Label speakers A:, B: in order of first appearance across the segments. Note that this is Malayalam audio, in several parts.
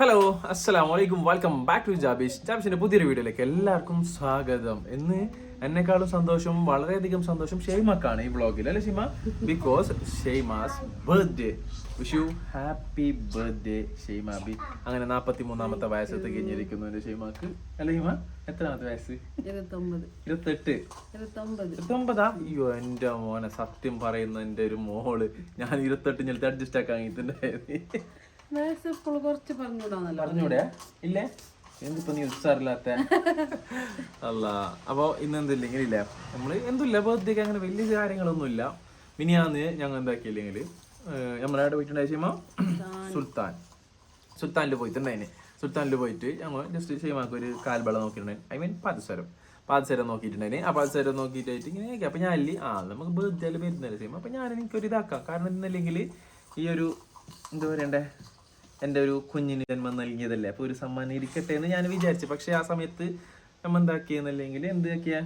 A: ഹലോ അസ്സലാം വലൈക്കും വെൽക്കം ബാക്ക് ടു ജാബീഷ് ജാബീഷിന്റെ പുതിയൊരു വീഡിയോയിലേക്ക് എല്ലാവർക്കും സ്വാഗതം. എന്ന് എന്നെക്കാളും സന്തോഷം വളരെയധികം സന്തോഷം ഷെയ്മക്കാണ് ഈ ബ്ലോഗിൽ അല്ലെ Shima because Shaima's birthday wish you happy birthday Shaima B അങ്ങനെ നാപ്പത്തി മൂന്നാമത്തെ വയസ്സ് തികഞ്ഞിരിക്കുന്നു എന്റെ ഷെയ്മാക്ക്. അല്ലെ ഹിമ എത്രാമത്തെ വയസ്സ്? ഇരുപത്തെട്ട്.
B: ഇരുപത്തൊമ്പതാ.
A: അയ്യോ എന്റെ മോനെ സത്യം പറയുന്ന എന്റെ ഒരു മോൾ. ഞാൻ ഇരുപത്തെട്ട് ഞെടുത്ത് അഡ്ജസ്റ്റ് ആക്കാൻ ഇതിന്റെ
B: ഇപ്പോൾ കുറച്ച് പറഞ്ഞുവിടാന്നല്ലോ
A: പറഞ്ഞൂടെ ഇല്ലേ? എന്തിപ്പോ നീ ഉത്സാറില്ലാത്ത അല്ല അപ്പൊ ഇന്ന് എന്തില്ലെങ്കിൽ ഇല്ല നമ്മൾ എന്തില്ല ബർത്ത്ഡേക്ക് അങ്ങനെ വലിയ കാര്യങ്ങളൊന്നുമില്ല. മിനിയാന്ന് ഞങ്ങൾ എന്താക്കിയില്ലെങ്കിൽ നമ്മളവിടെ പോയിട്ടുണ്ടായ ചെയ്യുമ്പോ സുൽത്താൻ. സുൽത്താനിൽ പോയിട്ടുണ്ടായിന്. സുൽത്താനിൽ പോയിട്ട് ഞങ്ങൾ ജസ്റ്റ് ചെയ്യുമ്പോൾ ഒരു കാൽബള നോക്കിയിട്ടുണ്ടായി ഐ മീൻ പാദസരം. പാദസരം നോക്കിയിട്ടുണ്ടായിന്. ആ പാദസരം നോക്കിയിട്ടായിട്ട് ഇങ്ങനെ അപ്പൊ ഞാൻ അല്ലെ ആ നമുക്ക് ബർത്ത്ഡേയിൽ വരുന്നില്ല ചെയ്യുമ്പോൾ അപ്പൊ ഞാൻ എനിക്കൊരു ഇതാക്കാം കാരണം ഇന്നല്ലെങ്കിൽ ഈ ഒരു എന്താ പറയണ്ടേ? എന്റെ ഒരു കുഞ്ഞിന് ജന്മം നൽകിയതല്ലേ? അപ്പൊ ഒരു സമ്മാനം ഇരിക്കട്ടെ എന്ന് ഞാൻ വിചാരിച്ചു. പക്ഷെ ആ സമയത്ത് നമ്മ എന്താക്കിയെന്നല്ലെങ്കിൽ എന്താക്കിയ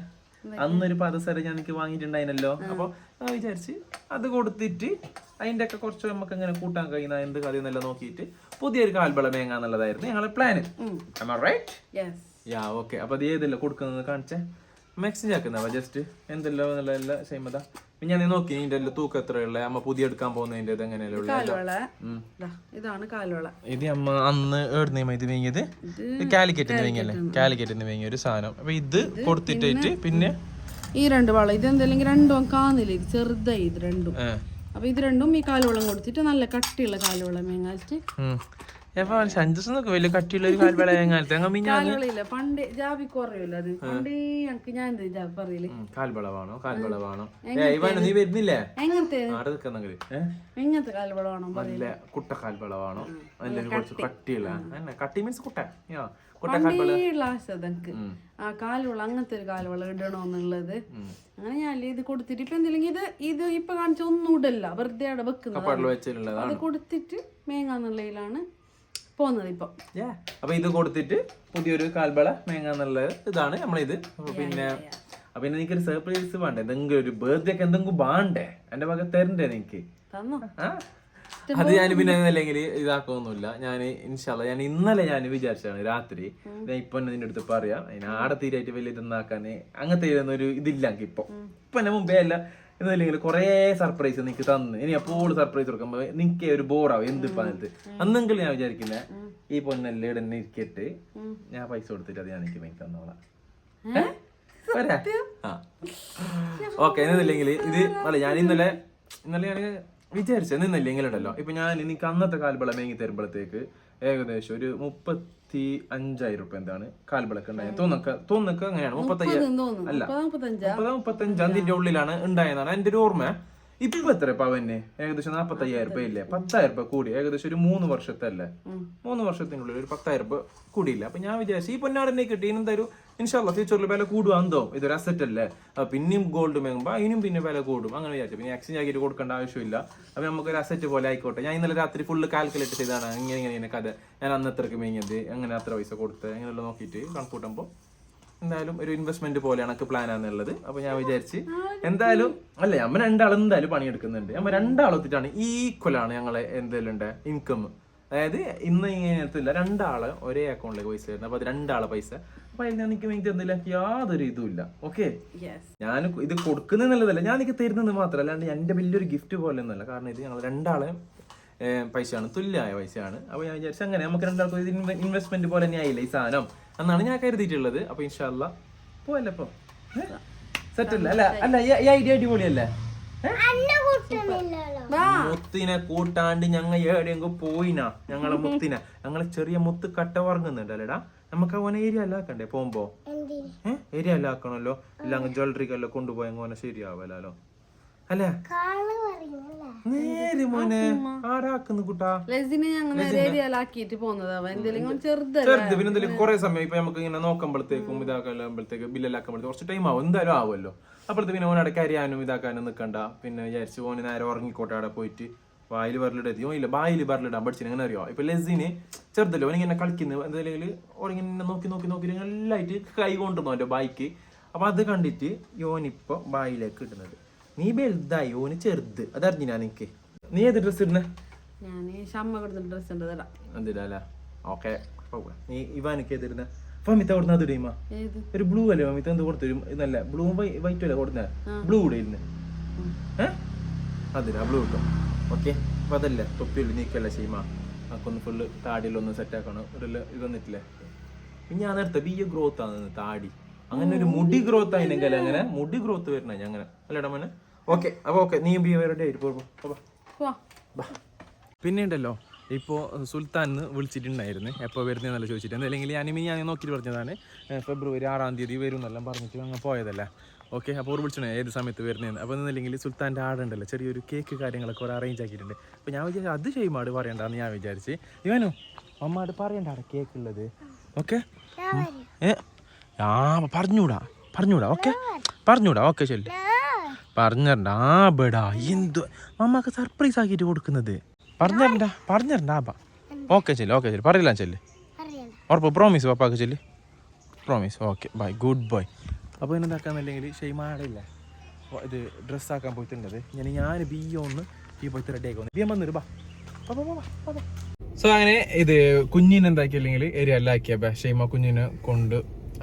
A: അന്നൊരു പാദസരം ഞാൻ എനിക്ക് വാങ്ങിയിട്ടുണ്ടായിരുന്നല്ലോ. അപ്പൊ ഞാൻ വിചാരിച്ച് അത് കൊടുത്തിട്ട് അതിന്റെ ഒക്കെ കുറച്ച് നമുക്ക് അങ്ങനെ കൂട്ടാൻ കഴിയുന്ന എന്ത് കഥ എന്നെല്ലാം നോക്കിയിട്ട് പുതിയൊരു കാൽബള മേങ്ങാന്നുള്ളതായിരുന്നു ഞങ്ങളെ പ്ലാന് റൈറ്റ് യാ ഓക്കെ അപ്പൊ അത് ഏതല്ല കൊടുക്കുന്നത്? കാണിച്ചേ. മാക്സിമം ആക്കുന്നവ ജസ്റ്റ് എന്തെല്ലോ എന്നുള്ള എല്ലാ സെയിമതാ ഞാൻ നോക്കി ഇതിന്റെ എല്ലാം തൂക്കം എത്രയുള്ള അമ്മ പുതിയ എടുക്കാൻ പോകുന്നതിന്റെ എങ്ങനെയല്ല
B: ഇതാണ് കാൽവള
A: ഇത് അമ്മ അന്ന് എവിടുന്ന ഇത് വാങ്ങിയത്? കാലിക്കറ്റിന് വാങ്ങിയല്ലേ? കാലിക്കറ്റിന് വാങ്ങിയ ഒരു സാധനം. അപ്പൊ ഇത് കൊടുത്തിട്ടായിട്ട് പിന്നെ
B: ഈ രണ്ട് വള. ഇത് എന്തെങ്കിലും രണ്ടും കാണുന്നില്ല ഇത് ചെറുതായി ഇത് രണ്ടും. അപ്പൊ ഇത് രണ്ടും ഈ കാലുവളം കൊടുത്തിട്ട് നല്ല കട്ടിയുള്ള കാലുവളം മേങ്ങാച്ചിട്ട്
A: വലിയ കട്ടിയുള്ള ഒരു കാൽവേള കാലത്ത്
B: പണ്ട് ജാബി കുറയില്ല അത്? പണ്ട് ഞങ്ങക്ക് ഞാൻ എന്ത്
A: പറയൽ? നീ വരുന്നില്ലേ?
B: എങ്ങനത്തെ? എങ്ങനത്തെ കാൽവളമാണോ പറയില്ല
A: നല്ല കുട്ട കുറച്ച് കട്ടിയുള്ള. കട്ടി മീൻസ് കുട്ട.
B: ആ കാൽവള അങ്ങനത്തെ ഒരു കാൽവള ഇടണോന്നുള്ളത് അങ്ങനെ ഞാൻ ഇത് കൊടുത്തിട്ട് ഇപ്പൊ എന്തെങ്കിലും ഇത് ഇത് ഇപ്പൊ കാണിച്ച ഒന്നും ഇടല്ല. വെറുതെ അവിടെ വെക്കുന്നത് അത് കൊടുത്തിട്ട് മേങ്ങാന്നുള്ളതിലാണ് പോകുന്നത് ഇപ്പൊ.
A: അപ്പൊ ഇത് കൊടുത്തിട്ട് പുതിയൊരു കാൽബള മേങ്ങ എന്നുള്ള ഇതാണ് നമ്മളിത്. പിന്നെ അപ്പൊ പിന്നെ എനിക്കൊരു സർപ്രൈസ് വേണ്ടേ? എന്തെങ്കിലും ഒരു ബർത്ത്ഡേ ഒക്കെ എന്തെങ്കിലും വേണ്ടേ? എന്റെ ഭാഗം തരണ്ടേ എനിക്ക്?
B: തന്നോ?
A: അത് ഞാൻ പിന്നെ അല്ലെങ്കിൽ ഇതാക്കൊന്നുമില്ല. ഞാൻ ഇൻഷാല്ല ഞാൻ ഇന്നലെ ഞാൻ വിചാരിച്ചതാണ് രാത്രി. ഞാൻ ഇപ്പൊ തന്നെ നിന്റെ അടുത്ത് പറയാം. അതിന് ആടെ തീരായിട്ട് വലിയ ഇതൊന്നാക്കാൻ അങ്ങനത്തെ ഒരു ഇതില്ല എനിക്ക് ഇപ്പൊ ഇപ്പൊ എന്നെ മുമ്പേ അല്ല. എന്നല്ലെങ്കിൽ കുറേ സർപ്രൈസ് നിനക്ക് തന്ന്. ഇനി അപ്പോൾ സർപ്രൈസ് കൊടുക്കുമ്പോൾ നിനക്ക് ഒരു ബോറാവും എന്ത് പറഞ്ഞത് അന്നെങ്കിൽ ഞാൻ വിചാരിക്കുന്നത് ഈ പൊന്നെല്ലാം ഇവിടെ തന്നെ ഇരിക്കട്ട്. ഞാൻ പൈസ കൊടുത്തിട്ട് അത് ഞാൻ എനിക്ക് മേക്ക് തന്നോളാം? ആ. ഓക്കെ എന്നില്ലെങ്കിൽ ഇത് അല്ല ഞാൻ ഇന്നലെ ഇന്നലെ ഞാൻ വിചാരിച്ചു നിന്നില്ലെങ്കിൽ ഉണ്ടല്ലോ ഇപ്പൊ ഞാൻ എനിക്ക് അന്നത്തെ കാൽബളം മേങ്ങി തരുമ്പോഴത്തേക്ക് ഏകദേശം ഒരു മുപ്പത്തി അഞ്ചായിരം റുപ്യ എന്താണ്? കാൽവിളക്ക് ഉണ്ടായത്. തോന്നക്ക തോന്നക്ക അങ്ങനെയാണ്.
B: ഇതെന്ന്
A: അല്ല.
B: മുപ്പത്തഞ്ചാം.
A: തീയതിന്റെ ഉള്ളിലാണ് ഉണ്ടായതാണ് എന്റെ ഒരു ഓർമ്മ. ഇപ്പൊ എത്ര പവന് ഏകദേശം നാപ്പത്തി അയ്യായിരം രൂപ ഇല്ലേ പത്തായിരം രൂപ കൂടി. ഏകദേശം ഒരു മൂന്ന് വർഷത്തെ അല്ലേ മൂന്ന് വർഷത്തിനുള്ളിൽ ഒരു പത്തായിരം രൂപ കൂടിയില്ല? അപ്പൊ ഞാൻ വിചാരിച്ചു ഈ പൊന്നാടനെ കിട്ടി ഇനി എന്തായാലും ഇൻഷാല്ല ഫ്യൂച്ചറിൽ വില കൂടുവാന്തോ ഇതൊരു അസറ്റ് അല്ലേ? പിന്നെയും ഗോൾഡ് മേങ്ങുമ്പോ അതിനും പിന്നെ വില കൂടും. അങ്ങനെ വിചാരിച്ചു. പിന്നെ എക്സ്ചേഞ്ച് ആക്കിയിട്ട് കൊടുക്കേണ്ട ആവശ്യമില്ല. അപ്പൊ നമുക്ക് ഒരു അസറ്റ് പോലെ ആയിക്കോട്ടെ. ഞാൻ ഇന്നലെ രാത്രി ഫുള്ള് കാൽക്കുലേറ്റ് ചെയ്താണ് ഇങ്ങനെ ഇങ്ങനെ ഇങ്ങനെ കഥ. ഞാൻ അന്ന് എത്രക്ക് മേങ്ങിയത്? എങ്ങനെ അത്ര പൈസ കൊടുത്ത് അങ്ങനെയുള്ള നോക്കിയിട്ട് കണക്കൂട്ടുമ്പോൾ എന്തായാലും ഒരു ഇൻവെസ്റ്റ്മെന്റ് പോലെയാണ് എനിക്ക് പ്ലാൻ ആണെന്നുള്ളത്. അപ്പൊ ഞാൻ വിചാരിച്ച് എന്തായാലും അല്ല നമ്മ രണ്ടാളും എന്തായാലും പണിയെടുക്കുന്നുണ്ട്. നമ്മ രണ്ടാളൊത്തിട്ടാണ് ഈക്വൽ ആണ് ഞങ്ങളെ എന്തെങ്കിലും ഉണ്ട് ഇൻകം അതായത് ഇന്ന് ഇങ്ങനത്തെ ഇല്ല രണ്ടാൾ ഒരേ അക്കൗണ്ടിലേക്ക് പൈസ വരുന്നത് അപ്പൊ അത് രണ്ടാളെ പൈസ. അപ്പൊ അതിൽ എനിക്ക് വേണ്ടി എന്തെങ്കിലും യാതൊരു ഇതും ഇല്ല. ഓക്കെ ഞാൻ ഇത് കൊടുക്കുന്നുള്ളതല്ല ഞാൻ എനിക്ക് തരുന്നത് മാത്രമല്ല അല്ലാണ്ട് എന്റെ വലിയൊരു ഗിഫ്റ്റ് പോലെ ഒന്നുമല്ല. കാരണം ഇത് ഞങ്ങൾ രണ്ടാളെ പൈസയാണ് തുല്യമായ പൈസയാണ്. അപ്പൊ ഞാൻ വിചാരിച്ചു അങ്ങനെ നമുക്ക് രണ്ടാൾക്കും ഇത് ഇൻവെസ്റ്റ്മെന്റ് പോലെ തന്നെ ആയില്ല ഈ സാധനം? എന്നാണ് ഞാൻ കരുതിയിട്ടുള്ളത്. അപ്പൊ ഇൻഷാല്ല പോവല്ലേ ഇപ്പൊ? സെറ്റ് അല്ല അല്ല അല്ല ഈ- ഐഡിയ അടിപൊളിയല്ലേ? മുത്തിനെ കൂട്ടാണ്ട് ഞങ്ങൾ എവിടെയെങ്കിലും പോയിനാ? ഞങ്ങളെ മുത്തിനെ. ഞങ്ങളെ ചെറിയ മുത്ത് കട്ട ഉറങ്ങുന്നുണ്ടല്ലേടാ നമുക്ക് അവനെ ഏരിയ അല്ല ആക്കണ്ടേ? പോകുമ്പോ? ഏരിയ അല്ല ആക്കണല്ലോ ഇല്ല അങ്ങ് ജ്വല്ലറിക്കല്ലോ കൊണ്ടുപോയെങ്കിൽ കൊണ്ടുപോയി ശരിയാവല്ലോ. അല്ലേ? നേരെ മോനെ. ആരാക്കുന്നു കുട്ടാ?
B: ലസിനെ ഞങ്ങൾ ഏരിയയിലാക്കിയിട്ട് പോകുന്നതാ എന്തെങ്കിലും ചെറുതല്ല.
A: ചെറുത്. പിന്നെ എന്തെങ്കിലും കുറെ സമയം ഇപ്പൊ നമുക്ക് ഇങ്ങനെ നോക്കുമ്പോഴത്തേക്കും ഇതാക്കുമ്പോഴത്തേക്ക് ബില്ലെല്ലാക്കുമ്പോഴത്തേക്ക് കുറച്ച് ടൈം ആവും. എന്തായാലും ആവുമല്ലോ. അപ്പോഴത്തെ പിന്നെ ഓനടക്ക് അരിയാനും ഇതാക്കാനും നിൽക്കണ്ട പിന്നെ വിചാരിച്ചു ഓന് നേരെ ഉറങ്ങിക്കോട്ടെ അവിടെ പോയിട്ട്. വായിൽ ബറിലിടത്തി ഓ ഇല്ല വായിൽ ബറിലിടാൻ പഠിച്ചിന്. അങ്ങനെ അറിയോ? ഇപ്പൊ ലസിന് ചെറുതല്ലോ. ഓനിങ്ങനെ കളിക്കുന്നത് എന്തെങ്കിലും ഓനിങ്ങനെ നോക്കി നോക്കി നോക്കി എല്ലായിട്ട് കൈ കൊണ്ടുവന്നു അവന്റെ ബൈക്ക് അപ്പൊ അത് കണ്ടിട്ട് യോനിപ്പോ ബായിലേക്ക് ഇടുന്നത്. നീ വലുതായി ഓന് ചെറുത്. അതറിഞ്ഞിനാ നിനക്ക്? നീ ഏത് ഡ്രസ് ഇടുന്നേ?
B: ഞാൻ ഷമ്മ കൊടുത്ത ഡ്രസ് ഉണ്ട് തരാം
A: എന്തിനാ ഓക്കെ നീ ഇവാനൊക്കെ തരുന്ന ഫമിത്ത കൊടുക്കുന്ന അത് ഇടുമാ?
B: ഏത്?
A: ഒരു ബ്ലൂ അല്ലേ മമ്മിത്ത എന്ത് കൊടുത്തു ഇതല്ല ബ്ലൂ വൈറ്റ് അല്ലേ കൊടുത്ത? ബ്ലൂ കൂടെ ഇരുന്ന് ഏ? അതിനാ ബ്ലൂ കിട്ടും ഓക്കെ അപ്പൊ അതല്ല തൊപ്പിയുള്ളു നീക്കല്ല ചെയ്യുമ്പോ അക്കൊന്ന് ഫുള്ള് താടിയിലൊന്ന് സെറ്റ് ആക്കണം. ഒരു ഇത് വന്നിട്ടില്ലേ? പിന്നെ ഞാൻ നേരത്തെ ബി ഗ്രോത്ത് ആണ് താടി. അങ്ങനെ ഒരു മുടി ഗ്രോത്ത് ആയില്ലെങ്കിൽ അങ്ങനെ മുടി ഗ്രോത്ത് വരണ അങ്ങനെ. അല്ലേടാ മോനെ? ഓക്കെ അപ്പൊ ഓക്കെ നീ ബി എ റെഡി ആയിട്ട് പോകുമ്പോ
B: വാ
A: പിന്നെ ഉണ്ടല്ലോ ഇപ്പോൾ സുൽത്താൻ വിളിച്ചിട്ടുണ്ടായിരുന്നു. എപ്പോൾ വരുന്നതെന്നല്ല ചോദിച്ചിട്ട്. അല്ലെങ്കിൽ ഞാൻ ഞാൻ നോക്കിയിട്ട് പറഞ്ഞതാണ്. ഫെബ്രുവരി ആറാം തീയതി വരും എന്നെല്ലാം പറഞ്ഞിട്ട് അങ്ങ് പോയതല്ല. ഓക്കെ അപ്പോൾ ഓർ വിളിച്ചിട്ടുണ്ട് ഏത് സമയത്ത് വരുന്നതെന്ന് അപ്പോൾ എന്നില്ലെങ്കിൽ സുൽത്താന്റെ ആടുണ്ടല്ലോ ചെറിയൊരു കേക്ക് കാര്യങ്ങളൊക്കെ ഒരു അറേഞ്ച് ആക്കിയിട്ടുണ്ട്. അപ്പോൾ ഞാൻ വിചാരിച്ചു അത് ചെയ്യുമ്പോൾ പറയണ്ടെന്ന് ഞാൻ വിചാരിച്ച്. ഇവനു അമ്മാട് പറയണ്ടാടെ കേക്ക് ഉള്ളത്. ഓക്കെ? ഏ? ആ പറഞ്ഞൂടാ പറഞ്ഞൂടാ ഓക്കെ? പറഞ്ഞൂടാ ഓക്കെ ശരി. പറഞ്ഞരണ്ട ആ ബെടാ എന്തു? മമ്മക്ക് സർപ്രൈസ് ആക്കിയിട്ട് കൊടുക്കുന്നത്. പറഞ്ഞിട്ടുണ്ട് ആ ബാ ഓക്കെ ചെല്ലു ഓക്കെ ചെല്ലു. പറയില്ല ചെല്ലു. ഉറപ്പ് പ്രോമിസ് പപ്പാക്ക് ചെല്ലു. Promise okay bye good boy അപ്പോൾ എന്താക്കാന്നല്ലെങ്കിൽ ഷെയ്മാടില്ല ഇത് ഡ്രസ്സ് ആക്കാൻ പോയിട്ടുണ്ടത് ഞാൻ ഞാൻ ബി ഒന്ന് ഈ പോയിട്ട് റെഡി ആക്കി വന്നു ബി. വന്നിട്ട് ബാ സോ അങ്ങനെ ഇത് കുഞ്ഞിനെ എന്താക്കിയില്ലെങ്കിൽ ആക്കിയ ഷെയ്മ കുഞ്ഞിനെ കൊണ്ട്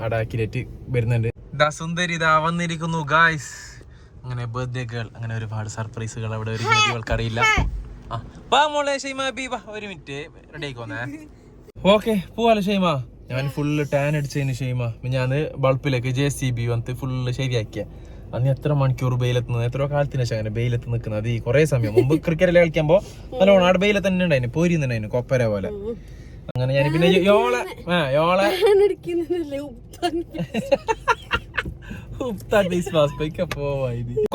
A: അടാക്കിലേറ്റ് വരുന്നുണ്ട്. ദാ സുന്ദരി ഇതാ വന്നിരിക്കുന്നു ഗായ്സ് അങ്ങനെ ബർത്ത്ഡേ ഗേൾ അങ്ങനെ ഒരുപാട് സർപ്രൈസുകൾ അവിടെ ഒരു അറിയില്ല ആ വാ മോളെ ഷെയ്മ ബി വാ ഒരു മിനിറ്റ്. റെഡി ആയിക്കോന്നേ. ഓക്കെ പോവാലോ ഷെയ്മ. ഞാൻ ഫുള്ള് ടാൻ അടിച്ചതിന് ഷെയ്മ. ഞാൻ ബൾബിലേക്ക് ജെ സി ബി വന്നിട്ട് ഫുള്ള് ശരിയാക്കിയ. അന്ന് എത്ര മണിക്കൂർ ബെയിലെത്തുന്നത് എത്ര കാലത്തിന് ശേഷം അങ്ങനെ ബെയിലെത്ത് നിൽക്കുന്നത് ഈ കുറേ സമയം. മുമ്പ് ക്രിക്കറ്റ് കളിക്കുമ്പോ നല്ലോണം അവിടെ ബെയിലെ തന്നെ ഉണ്ടായിരുന്നു പോരിന്നുണ്ടായിരുന്നു കൊപ്പര പോലെ. അങ്ങനെ ഞാൻ പിന്നെ യോളെ ആ യോളെ.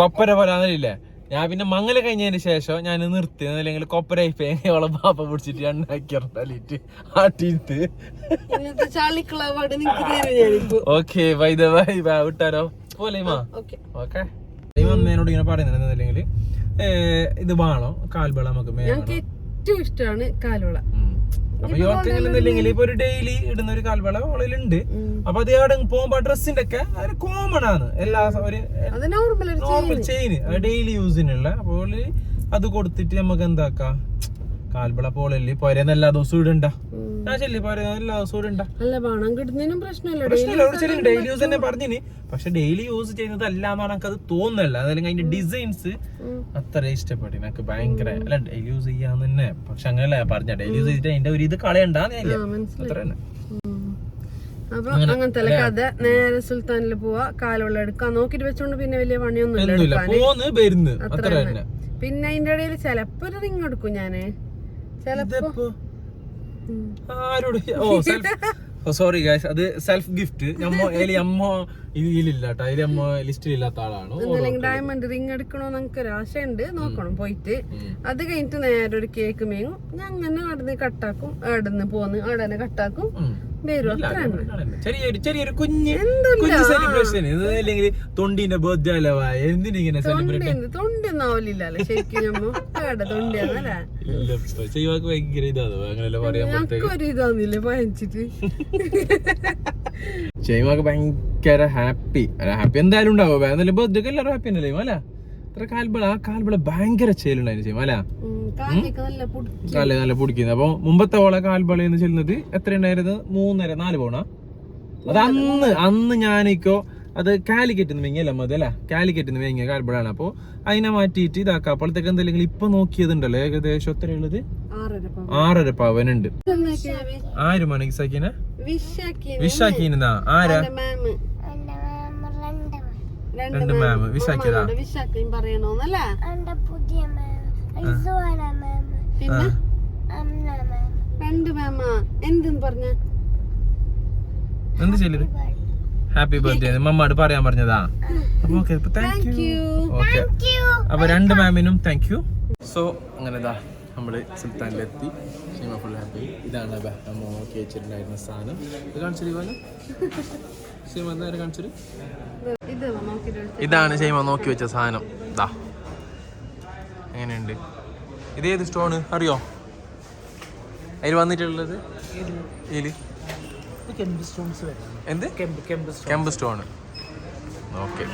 A: കൊപ്പര പോലെ ആണെന്നില്ലേ ഞാൻ പിന്നെ മങ്ങൽ കഴിഞ്ഞതിന് ശേഷം ഞാൻ നിർത്തി. അല്ലെങ്കിൽ കൊപ്പര ഓളെ പാപ്പ പിടിച്ചിട്ട് എണ്ണാക്കി
B: ആട്ടിട്ട്
A: ഓക്കെ വൈദവായി വിട്ടാരോ പോലെ മാ
B: ഓക്കെ.
A: എന്നോട് ഇങ്ങനെ പറയുന്നത് അല്ലെങ്കിൽ ഇത് വേണോ. കാൽബള നമുക്ക്
B: ഏറ്റവും ഇഷ്ടമാണ് കാലുള
A: ഉം. അപ്പൊ യോർക്കെങ്കിലും ഇപ്പൊ ഒരു ഡെയിലി ഇടുന്ന ഒരു കാൽവള ഓളിലുണ്ട് അപ്പൊ അത് അവിടെ പോകുമ്പോ ഡ്രസ്സിന്റെ ഒക്കെ ഒരു കോമൺ ആണ്. എല്ലാ ഒരു
B: നോർമൽ
A: ചെയിന് ഡെയിലി യൂസിനുള്ള അപ്പോൾ അത് കൊടുത്തിട്ട് നമുക്ക് എന്താക്കാം? കാൽവള പോളല്ലേ പോരെ എല്ലാ ദിവസവും ഇടണ്ട. ഞാൻ ചെല്ലി പോരെ എല്ലാ ദിവസവും ഇടണ്ട.
B: അല്ല പണം കിട്ടുന്നതിനും പ്രശ്നമില്ല.
A: പ്രശ്നമില്ല ഒരു ചെറിയ ഡെയിലി യൂസ് തന്നെ പറഞ്ഞിന്. പക്ഷെ ഡെയിലി യൂസ് ചെയ്യുന്നത് അല്ലാന്ന് എനിക്ക് അത് തോന്നുന്നില്ല അതല്ലെങ്കിൽ അതിന്റെ ഡിസൈൻസ് അത്ര ഇഷ്ടപ്പെട്ടു. എനിക്ക് ഭയങ്കര അല്ല ഡെയിലി യൂസ് ചെയ്യാന്ന് തന്നെ. പക്ഷെ അങ്ങനെയല്ല പറഞ്ഞ. ഡെയിലി യൂസ് ചെയ്തിട്ട് അതിന്റെ ഒരു ഇത് കളയണ്ടാന്ന് ഞാൻ അത്ര തന്നെ.
B: അപ്പൊ അങ്ങനത്തെ കഥ? നേരെ സുൽത്താനിൽ പോവാ. കാലുള്ള എടുക്കാൻ നോക്കിട്ട് വെച്ചോണ്ട് പിന്നെ വലിയ പണിയൊന്നും ഇല്ല
A: പിന്നെ
B: അതിന്റെ ഇടയിൽ ചെലപ്പോ ഒരു റിങ് എടുക്കും ഞാൻ. ചെലപ്പോ.
A: ആരോട്? ഓ സോറി ഗൈസ് അത് സെൽഫ് ഗിഫ്റ്റ് അമ്മ ഇതിലില്ല കേട്ടോ അതിൽ അമ്മ ലിസ്റ്റിൽ ഇല്ലാത്ത ആളാണ്.
B: ഡയമണ്ട് റിങ് എടുക്കണോ നമുക്ക് ഒരു ആശയുണ്ട്. നോക്കണം പോയിട്ട്. അത് കഴിഞ്ഞിട്ട് നേരെ ഒരു കേക്ക് മേങ്ങും. ഞാൻ അങ്ങനെ അവിടുന്ന് കട്ടാക്കും അവിടുന്ന് പോന്ന് അവിടെ കട്ടാക്കും
A: ചെറിയൊരു ചെറിയൊരു കുഞ്ഞ് കുഞ്ഞ് സെലിബ്രേഷൻ അല്ലെങ്കിൽ തൊണ്ടിന്റെ ബർത്ത്ഡേ അല്ലവാ എന്തിനിങ്ങനെ സെലിബ്രേറ്റ് ചെയ്യുവാക്ക് ഭയങ്കര ഇതാണ് അങ്ങനെയല്ല പറയാൻ ചെയ്യുവാക്ക് ഭയങ്കര ഹാപ്പി അല്ല ഹാപ്പി എന്തായാലും ഉണ്ടാവും ബർത്ത്ഡേക്ക് ബർത്ത്ഡേ എല്ലാവരും ഹാപ്പി അല്ലേ അല്ല? അത്ര കാൽബള ആ കാൽബള ഭയങ്കര ചേലുണ്ടായിരുന്നു ചെയ്യും അല്ല?
B: കാലൊക്കെ നല്ല പൊടി
A: കാൽ നല്ല പൊടിക്കുന്നത് അപ്പൊ മുമ്പത്തെ ഓളെ കാൽബള എന്ന് ചെല്ലുന്നത് എത്ര ഉണ്ടായിരുന്നു മൂന്നര നാല് പോണ അത് അന്ന് അന്ന് ഞാനിക്കോ അത് കാലിക്കറ്റ് നിന്ന് വെങ്ങിയല്ല മതി അല്ല കാലിക്കറ്റ് നിന്ന് വെങ്ങിയ കാൽബളാണ് അപ്പൊ അതിനെ മാറ്റിയിട്ട് ഇതാക്കാം. അപ്പോഴത്തേക്ക് എന്തെങ്കിലും ഇപ്പൊ നോക്കിയതുണ്ടല്ലോ ഏകദേശം
B: ആറര പവൻ.
A: ആറര പവനുണ്ട്? ആര് മണിക്ക്
B: സഖീന?
A: വിഷാക്കിനാ ആരാ? രണ്ട് മാം വിഷാക്കിയതാ?
B: മാമോട് വിഷാക്കിയും പറയണോന്നല്ലേ?
C: പുതിയ
B: പിന്നെ? രണ്ട് മാമ. എന്തെന്ന് പറഞ്ഞ.
A: എന്ത് ചെല്ലത് ഹാപ്പി ബർത്ത്ഡേ മമ്മോട് പറയാൻ പറഞ്ഞതാ. Okay thank you okay. അപ്പൊ രണ്ട് മാമിനും താങ്ക് യു സോ അങ്ങനെതാ നമ്മൾ നമ്മൾ സുൽത്താനിലെത്തി. ഷീമ ഫുൾ ഹാപ്പി ഇതാണ് നമ്മ നോക്കി വെച്ചിട്ടുണ്ടായിരുന്ന സാധനം. ഇത് കാണിച്ചു പോലെ. ഷീമ
B: നോക്കിട്ട് എടുത്ത്.
A: ഇതാണ് ശൈമ നോക്കി വെച്ച സാധനം. ഇതാ എങ്ങനെയുണ്ട് ഇതേത് സ്റ്റോണ് അറിയോ? അതിൽ വന്നിട്ടുള്ളത്? എന്ത്? Kemp stone okay.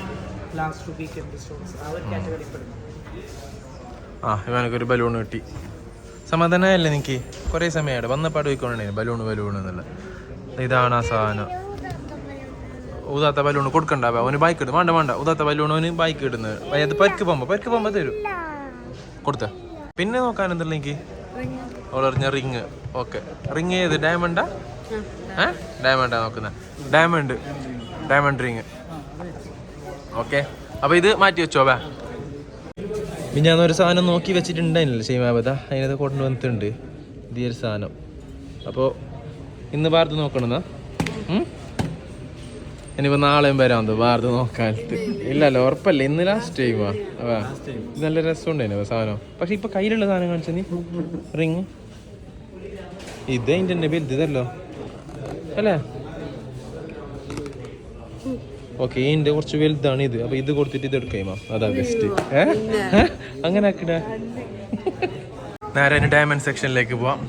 A: ആ ഇവനൊക്കെ ഒരു ബലൂൺ കിട്ടി. സമാധാനമല്ലേ എനിക്ക് കുറേ സമയമായിട്ട്. വന്നപ്പാട് പോയിക്കൊണ്ടേ ബലൂൺ ബലൂൺ എന്നുള്ള. ഇതാണ് ആ സാധനം. ഊതാത്ത ബലൂണ് കൊടുക്കണ്ട അവ. അവന് ബൈക്ക് ഇടും. വേണ്ട വേണ്ട. ഊതാത്ത ബലൂണ് അവന് ബൈക്ക് ഇടുന്നത് അത് പരിക്ക് പോകുമ്പോ പരിക്ക് പോകുമ്പോ തരും. കൊടുത്ത? പിന്നെ നോക്കാൻ എന്തുള്ള ഓളറിഞ്ഞ റിങ് ഓക്കെ റിങ് ഏത് ഡയമണ്ടാ ഡയമണ്ടാ നോക്കുന്ന. ഡയമണ്ട് ഡയമണ്ട് റിങ് ഓക്കെ അപ്പൊ ഇത് മാറ്റി വെച്ചോ വേ പിന്നെ ഞാൻ ഒരു സാധനം നോക്കി വെച്ചിട്ടുണ്ടായിരുന്നില്ല ഷെയ്മാബദ അതിനകത്ത് കൊണ്ടു വന്നിട്ടുണ്ട് സാധനം. അപ്പോൾ ഇന്ന് വാർത്ത നോക്കണമെന്നാ? ഇനിയിപ്പോ നാളെയും വരാം വാർത്ത നോക്കാനായിട്ട് ഇല്ലല്ലോ ഉറപ്പല്ല? ഇന്ന് ലാസ്റ്റ് ടൈമാ നല്ല രസമുണ്ടായിരുന്നു സാധനം. പക്ഷെ ഇപ്പൊ കയ്യിലുള്ള സാധനം കാണിച്ചു നീ? റിങ് ഇത് അതിന്റെ തന്നെ വലുതല്ലോ അല്ലേ? ഓക്കെ ഇതിന്റെ കുറച്ച് വലുതാണ് ഇത്. അപ്പൊ ഇത് കൊടുത്തിട്ട് ഇത് എടുക്കാമോ അതാ ബെസ്റ്റ് അങ്ങനെ ആക്കിടാ. നേരെ ഡയമണ്ട് സെക്ഷനിലേക്ക് പോവാം.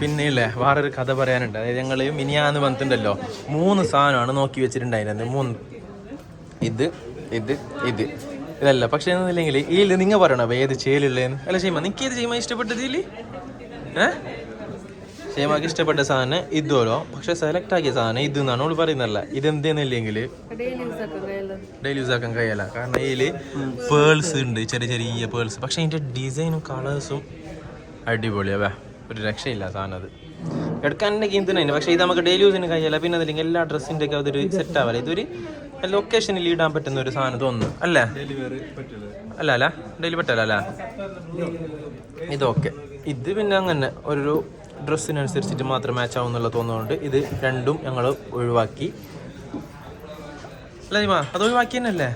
A: പിന്നെ ഇല്ലേ വേറൊരു കഥ പറയാനുണ്ട്. അതായത് ഞങ്ങൾ മിനിയാന്ന് വന്നിട്ടുണ്ടല്ലോ മൂന്ന് സാധനമാണ് നോക്കി വെച്ചിട്ടുണ്ടായിരുന്നത്. മൂന്ന്. ഇത് ഇത് ഇത്. ഇതല്ല. പക്ഷെ എന്നില്ലെങ്കിൽ ഈ നിങ്ങൾ പറയണോ? ഏത് ചേലുള്ളതെന്ന് അല്ല ഷീമ നിനക്ക് ഏത് ഷീമ ഇഷ്ടപ്പെട്ടത് ഇല്ലേ ഏ? ഷീമക്ക് ഇഷ്ടപ്പെട്ട സാധനം ഇതുമല്ലോ പക്ഷെ സെലക്ട് ആക്കിയ സാധനം ഇത് എന്നാണ് അവൾ പറയുന്നല്ല ഇതെന്തെന്നില്ലെങ്കിൽ
B: ഡെയിലി യൂസ് ആക്കാൻ കഴിയല്ലോ.
A: കാരണം ഇതിൽ പേൾസ് ഉണ്ട്. ചെറിയ ചെറിയ പേൾസ് പക്ഷെ അതിന്റെ ഡിസൈനും കളേഴ്സും അടിപൊളിയാ ഒരു രക്ഷയില്ല സാധനം അത്. എടുക്കാൻ തന്നെ ഗെയിം തന്നെ പക്ഷേ ഇത് നമുക്ക് ഡെയിലി യൂസിന് കഴിയില്ല പിന്നെ അതില്ലെങ്കിൽ എല്ലാ ഡ്രസ്സിന്റെ ഒക്കെ അതൊരു സെറ്റ് ആവില്ല? ഇതൊരു ലൊക്കേഷനിൽ ഇടാൻ പറ്റുന്ന ഒരു സാധനം തോന്നുന്നു അല്ലേ? അല്ല അല്ല. ഡെയിലി പറ്റല്ല അല്ല. ഇതൊക്കെ ഇത് പിന്നെ അങ്ങനെ ഒരു ഡ്രസ്സിനനുസരിച്ചിട്ട് മാത്രം മാച്ച് ആവും എന്നുള്ള തോന്നുന്നുണ്ട്. ഇത് രണ്ടും ഞങ്ങൾ ഒഴിവാക്കി. അല്ല നിമ അത് ഒഴിവാക്കി തന്നെയല്ലേ?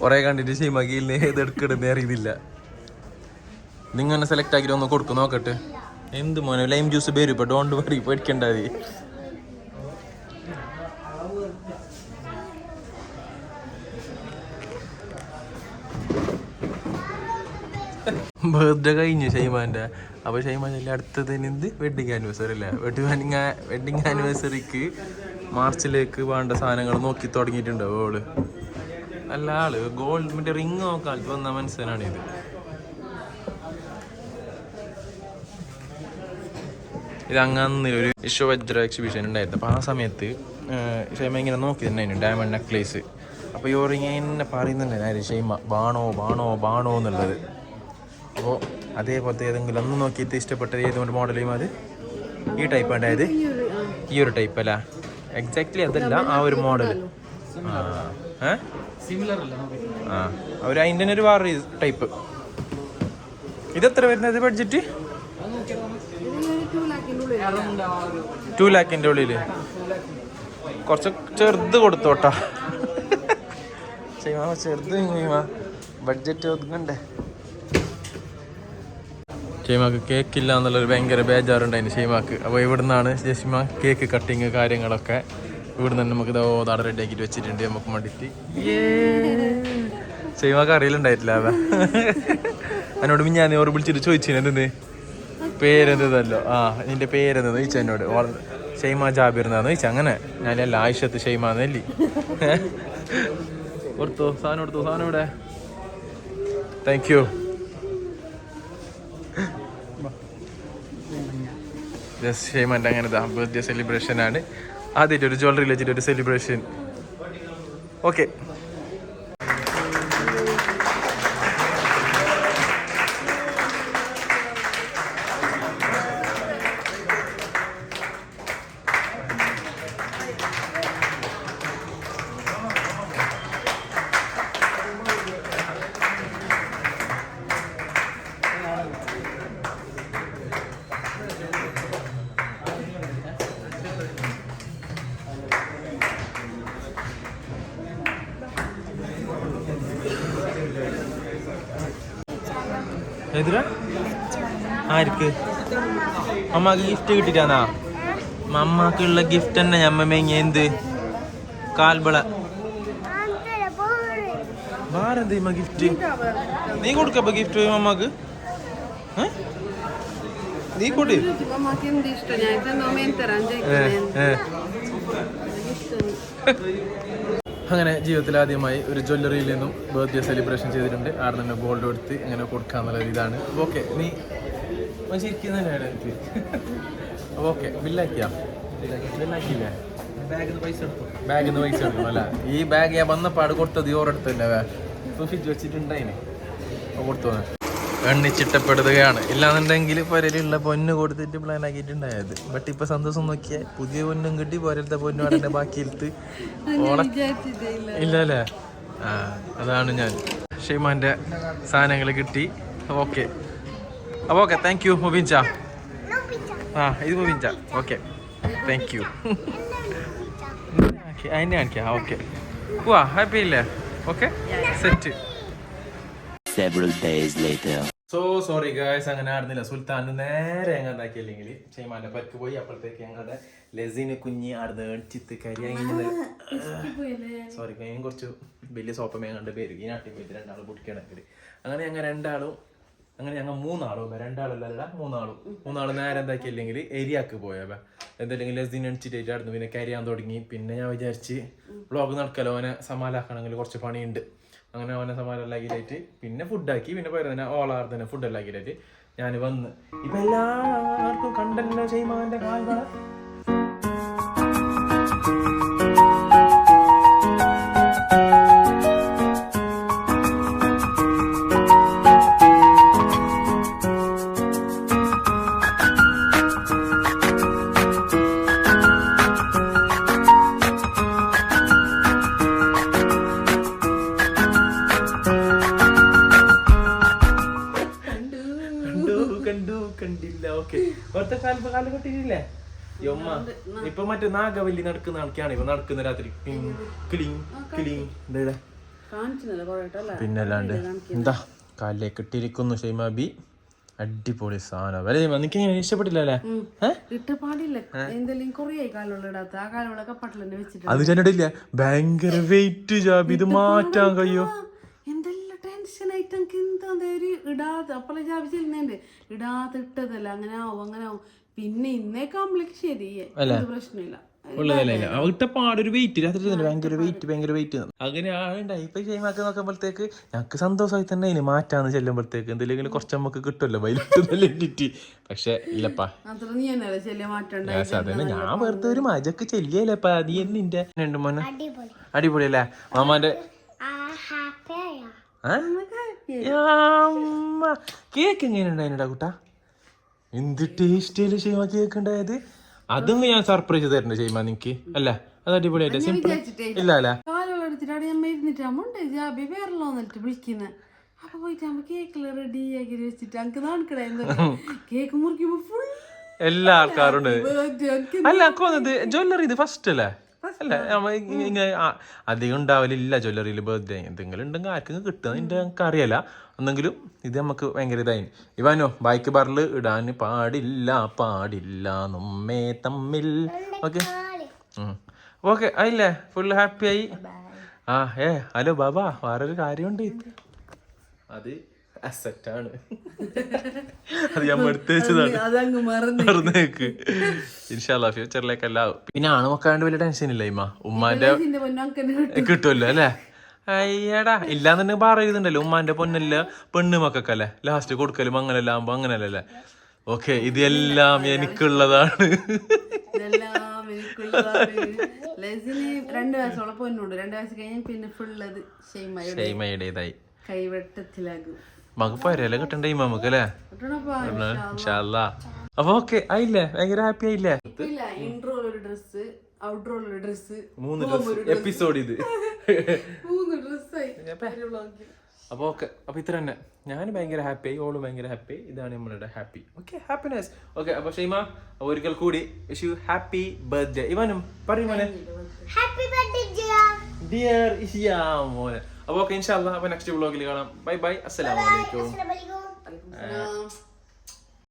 A: കൊറേ കണ്ടിട്ട് ഷീമക്കിയിൽ ഏത് എടുക്കണമെന്ന് അറിയുന്നില്ല. നിങ്ങൾ സെലക്ട് ആക്കി ഒന്ന് കൊടുക്കും നോക്കട്ടെ. എന്ത് മോനെ ലൈം ജ്യൂസ് പേരും ഇപ്പൊ ഡോണ്ട് വറി പേടിക്കണ്ട മതി ബർത്ത്ഡേ കഴിഞ്ഞു ഷൈമാന്റെ അപ്പോൾ ഷൈമാൻ അടുത്തത് എന്ത്? വെഡിങ് ആനിവേഴ്സറി അല്ലേ? വെഡിങ് വെഡിങ് ആനിവേഴ്സറിക്ക് മാർച്ചിലേക്ക് വേണ്ട സാധനങ്ങൾ നോക്കി തുടങ്ങിയിട്ടുണ്ട് ഓൾ അല്ല ആൾ. ഗോൾഡ് മറ്റേ റിങ് നോക്കാൻ വന്ന മനസ്സിലാണ് ഇത് അങ്ങനെ ഒരു വിശ്വവജ്ര എക്സിബിഷൻ ഉണ്ടായിരുന്നു. അപ്പോൾ ആ സമയത്ത് ഷൈമ ഇങ്ങനെ നോക്കി തന്നെ ഡയമണ്ട് നെക്ലേസ് അപ്പോൾ ഈ ഓറിങ്ങനെ എന്നെ പറയുന്നുണ്ടായിരുന്നു ഷൈമ ബാണോ ബാണോ ബാണോ എന്നുള്ളത്. അപ്പോൾ അതേപോലത്തെ ഏതെങ്കിലും ഒന്ന് നോക്കിയിട്ട് ഇഷ്ടപ്പെട്ടത് ഏതുകൊണ്ട് ചെയ്യും അത് ഈ ടൈപ്പ് ഉണ്ടായത് ഈ ഒരു ടൈപ്പ് അല്ല? എക്സാക്ട്ലി അതല്ല ആ ഒരു മോഡൽ ആ അവർ അതിന്റെ ഒരു വേറെ ടൈപ്പ് ഇതെത്ര വരുന്നത് ബഡ്ജറ്റ് ടു ലാക്കിന്റെ ഉള്ളിൽ കുറച്ച് ചെറുത് കൊടുത്തോട്ടാ ചെയ്യുമ്പോ ചെറുത് ബഡ്ജറ്റ് ഒതുങ്ങണ്ടേ. ഷെയ്മാക്ക് കേക്ക് ഇല്ല എന്നുള്ളൊരു ഭയങ്കര ബേജാറുണ്ടായിരുന്നു ഷെയ്മാക്ക് അപ്പോൾ ഇവിടുന്നാണ് ജസ്മ കേക്ക് കട്ടിങ് കാര്യങ്ങളൊക്കെ ഇവിടുന്ന് തന്നെ നമുക്ക് ഇതോ താടെ റെഡി ആക്കിയിട്ട് വെച്ചിട്ടുണ്ട് നമുക്ക് വേണ്ടിയിട്ട് ഷെയ്മാക്ക് അറിയില്ലുണ്ടായിട്ടില്ല അവ എന്നോട് ഞാൻ ഓർ വിളിച്ചിട്ട് ചോദിച്ചിരുന്നു പേരെന്തല്ലോ ആ നിന്റെ പേരെന്തെന്ന് ചോദിച്ചു എന്നോട്. ഷെയ്മ ജാബിർ എന്നാന്ന്? ചോദിച്ചു അങ്ങനെ. ഞാനല്ല ആയിഷത്ത് ഷെയ്മ എന്നല്ലേ? കൊടുത്തോ സാധനം കൊടുത്തോ സാധനം ഇവിടെ. താങ്ക് യു ജസ്റ്റ് ഷെയ്മന്റെ അങ്ങനത്തെ ബർത്ത്ഡേ സെലിബ്രേഷൻ ആണ്. ആദ്യമായിട്ട് ഒരു ജ്വല്ലറി വെച്ചിട്ട് ഒരു സെലിബ്രേഷൻ ഓക്കെ അമ്മയ്ക്ക് ഗിഫ്റ്റ് കിട്ടിട്ടാന്നാ അമ്മക്കുള്ള ഗിഫ്റ്റ് തന്നെ ഞമ്മ മേങ്ങ എന്ത്? കാൽബള വേറെന്ത് ഗിഫ്റ്റ് നീ കൊടുക്കപ്പ ഗിഫ്റ്റ് അമ്മയ്ക്ക് ഏ? നീ കൊടു അമ്മയ്ക്ക്. അങ്ങനെ ജീവിതത്തിൽ ആദ്യമായി ഒരു ജ്വല്ലറിയിൽ നിന്നും ബർത്ത്ഡേ സെലിബ്രേഷൻ ചെയ്തിട്ടുണ്ട്. ആടെ തന്നെ ഗോൾഡ് കൊടുത്ത് അങ്ങനെ കൊടുക്കാന്നുള്ള ഇതാണ് ഓക്കെ നീ ശരിക്കും തന്നെയാണ് എനിക്ക് അപ്പോൾ ഓക്കെ ബില്ലാക്കിയാ ബില്ലാക്കിയില്ലേ ബാഗിൽ നിന്ന് പൈസ എടുക്കണം അല്ല? ഈ ബാഗ് ഞാൻ വന്നപ്പാട് കൊടുത്തത് ഓരോടുത്തല്ലേ സൂക്ഷിച്ച് വെച്ചിട്ടുണ്ടായിന്. അപ്പോൾ കൊടുത്തു. എണ്ണിച്ചിട്ടപ്പെടുകയാണ്. ഇല്ലാന്നുണ്ടെങ്കിൽ പൊരലുള്ള പൊന്ന് കൊടുത്തിട്ട് പ്ലാൻ ആക്കിയിട്ടുണ്ടായത്. ബട്ട് ഇപ്പൊ സന്തോഷം നോക്കിയാൽ പുതിയ പൊന്നും കിട്ടി പുരലത്തെ പൊന്നും അവിടെ ബാക്കി എടുത്ത്
B: ഇല്ലല്ലേ ഇല്ല.
A: അല്ലേ? ആ അതാണ് ഞാൻ. ഷീമാന്റെ സാധനങ്ങൾ കിട്ടി. ഓക്കെ അപ്പോൾ ഓക്കെ താങ്ക് യു മുബിൻച ആ ഇത് മുബിൻച ഓക്കെ താങ്ക് യു അതിനെ കാണിക്കാം. ഓക്കെ പോവാ ഹാപ്പി ഇല്ലേ? Okay set
D: Several days later.
A: So sorry guys അങ്ങനെ ആയിരുന്നില്ല. സുൽത്താൻ നേരെ ഞങ്ങൾ എന്താക്കിയില്ലെങ്കിൽ ഷെയ്മാന്റെ പർക്ക് പോയി. അപ്പോഴത്തേക്ക് ഞങ്ങളുടെ ലസിന് കുഞ്ഞി ആടുന്ന് ഏണിച്ചിത്ത് കരിയാങ്ങി സോറി ഞാൻ കുറച്ച് വലിയ സോപ്പമേ മേങ്ങാണ്ട് പേര് ഈ നാട്ടിൽ പോയിട്ട് രണ്ടാളും പൊടിക്കണമെങ്കിൽ അങ്ങനെ ഞങ്ങൾ രണ്ടാളും അങ്ങനെ ഞങ്ങൾ മൂന്നാളും രണ്ടാളല്ല മൂന്നാളും. മൂന്നാൾ നേരെ എന്താക്കിയില്ലെങ്കിൽ ഏരിയാക്ക് പോയവ എന്തെങ്കിലും ലസിന് അടിച്ചിട്ട് ആടുന്നു പിന്നെ കരിയാൻ തുടങ്ങി. പിന്നെ ഞാൻ വിചാരിച്ച് വ്ളോഗ് നടക്കലോ അവനെ സമാലാക്കണമെങ്കിൽ കുറച്ച് പണിയുണ്ട്. അങ്ങനെ അവനെ സമാലാക്കിയിട്ട് പിന്നെ ഫുഡാക്കി പിന്നെ പോയത് തന്നെ ഓളാർ തന്നെ ഫുഡെല്ലാം ആക്കിയിട്ട് ഞാൻ വന്ന്. ഇപ്പൊ എല്ലാവർക്കും കണ്ടല്ലോ ചെയ്യുമ്പോൾ കാലം കെട്ടിയില്ലേ യമ്മ ഇപ്പൊ മറ്റേ നാഗവല്ലി നടക്കുന്ന ആൾക്കാണ് ഇപ്പൊ നടക്കുന്ന രാത്രി. ക്ലിങ് ക്ലിങ് ക്ലിങ്. എന്താ
B: കാലിലെ കിട്ടിയിരിക്കുന്നു അല്ലേ?
A: പിന്നല്ലാണ്ട് എന്താ? കാലിലേക്ക് ഇട്ടിരിക്കുന്നു ഷൈമാബി അടിപൊളി സാധനം. വരെ നിനക്ക് ഇങ്ങനെ ഇഷ്ടപ്പെട്ടില്ല അല്ലേ? അത് ചെന്നിട്ടില്ല ഭയങ്കര വെയിറ്റ് ജാബി. ഇത് മാറ്റാൻ കഴിയോ?
B: ഇടാതെ അപ്പളെ ജാബി ഇടാതെ ഇട്ടതല്ല അങ്ങനെ ആവും അങ്ങനെ ആവും. പിന്നെ ഇന്നേ ശരി. ഒരു പ്രശ്നമില്ല.
A: വെയിറ്റ് രാത്രി ഭയങ്കര വെയിറ്റ് ഭയങ്കര വെയിറ്റ് അങ്ങനെ ആളുണ്ടായി ഇപ്പൊ ചെയ്യുമാക്കി നോക്കുമ്പോഴത്തേക്ക് ഞങ്ങൾക്ക് സന്തോഷമായി തന്നെ അതിന് മാറ്റാന്ന് ചെല്ലുമ്പോഴത്തേക്ക് എന്തെങ്കിലും കുറച്ച് നമുക്ക് കിട്ടുമല്ലോ വൈകിട്ട് പക്ഷെ ഇല്ലപ്പാ.
B: അത്ര നീ എന്നല്ലേ ശല്യം മാറ്റണ്ട
A: ഞാൻ വെറുതെ ഒരു മജക്ക് ചെല്ലിയല്ലേപ്പാ? നീ എന്നിന്റെ രണ്ടു മോനെ?
C: അടിപൊളി.
A: അടിപൊളിയല്ലേ? മാമാന്റെ കേക്ക് എങ്ങനെ ഉണ്ടായിട്ടാ കുട്ടാ? എന്ത് ടേസ്റ്റ് അല്ലേ ഷെയ്മ കേക്ക് ഉണ്ടായത് അതും ഞാൻ സർപ്രൈസ് തരണ്ട ഷെയ്മ നിനക്ക് അല്ല? അത് അടിപൊളിയായിട്ട്. സിമ്പിൾ ഇല്ല അല്ല?
B: ഞാൻ ഇരുന്നിട്ട് അമ്മണ്ട് ജാബി വേറല്ലോ എന്നിട്ട് വിളിക്കുന്നത് അപ്പൊ പോയിട്ട് അമ്മ കേക്കിൽ റെഡി ആക്കി വെച്ചിട്ട് കേക്ക് മുറിക്കുമ്പോ ഫുൾ
A: എല്ലാ ആൾക്കാരുണ്ട്. അല്ല ജ്വല്ലറി ഇത് ഫസ്റ്റ് അല്ലേ? അല്ല ഇങ്ങനെ അധികം ഉണ്ടാവലില്ല. ജ്വല്ലറിയിൽ ബർത്ത്ഡേ എന്തെങ്കിലും ഉണ്ടെങ്കിൽ ആർക്കെങ്കിലും കിട്ടുക എന്റെ നമുക്ക് അറിയില്ല എന്നെങ്കിലും ഇത് നമുക്ക് ഭയങ്കര ഇതായി. ഇവാനോ ബൈക്ക് ബാറിൽ ഇടാൻ പാടില്ല പാടില്ല. നമ്മേ തമ്മിൽ. ഓക്കെ ഓക്കെ ആയില്ലേ? ഫുൾ ഹാപ്പി ആയി. ആ ഏ ഹലോ ബാബാ വേറൊരു കാര്യമുണ്ട്. അത് അസറ്റാണ് അത് ഞാൻ എടുത്ത് വെച്ചതാണ് മറന്നേക്ക്. ഇൻഷാല്ല എല്ലാം പിന്നെ ആണ് മക്കാണ്ട് വലിയ ടെൻഷൻ ഇല്ല ഇമ്മ. ഉമ്മാന്റെ കിട്ടുമല്ലോ അല്ലേ? അയ്യടാ ഇല്ലാന്നുണ്ടെങ്കിൽ പറയുന്നുണ്ടല്ലോ ഉമ്മാന്റെ പൊന്നല്ല പെണ്ണ് മക്കൾക്കല്ലേ? ലാസ്റ്റ് കൊടുക്കലും അങ്ങനെല്ലാം ആകുമ്പോ അങ്ങനല്ലേ ഓക്കെ ഇതെല്ലാം എനിക്കുള്ളതാണ്.
B: രണ്ട് വയസ്സോളം പൊന്നുണ്ട് രണ്ട് വയസ്സ് കഴിഞ്ഞാൽ പിന്നെ ഷെയ്മയുടെ
A: ഷെയ്മയുടേതായി.
B: കൈവെട്ടത്തിലാകും.
A: മക്ക് പരല കിട്ടണ്ടേ നമുക്ക് അല്ലേ. അപ്പൊ ഓക്കെ ആയില്ലേ? ഭയങ്കര ഹാപ്പി ആയില്ലേ?
B: ഡ്രസ് ഒരു ഡ്രസ്
A: മൂന്ന് ഡ്രസ് എപ്പിസോഡ് ഇത്.
B: മൂന്ന് ഡ്രസ്സായി
A: അപ്പോൾ ഓക്കെ അപ്പോൾ ഇത്ര തന്നെ. ഞാൻ ഭയങ്കര ഹാപ്പി ആയി ഓൾ ഭയങ്കര ഹാപ്പി ഇതാണ് നമ്മളുടെ ഹാപ്പി ഓക്കെ ഹാപ്പിനെസ് ഓക്കെ അപ്പോൾ ഷൈമ ഒരിക്കൽ കൂടി വിഷ് യു ഹാപ്പി ബർത്ത്ഡേ ഇവനും പറയും മോനെ.
C: ഹാപ്പി ബർത്ത്ഡേ
A: ഡിയർ ഇഷിയാ മോനെ. അപ്പോൾ ഓക്കെ ഇൻഷാല്ല അപ്പോൾ നെക്സ്റ്റ് വ്ലോഗിൽ കാണാം. Bye bye. അസ്സലാമു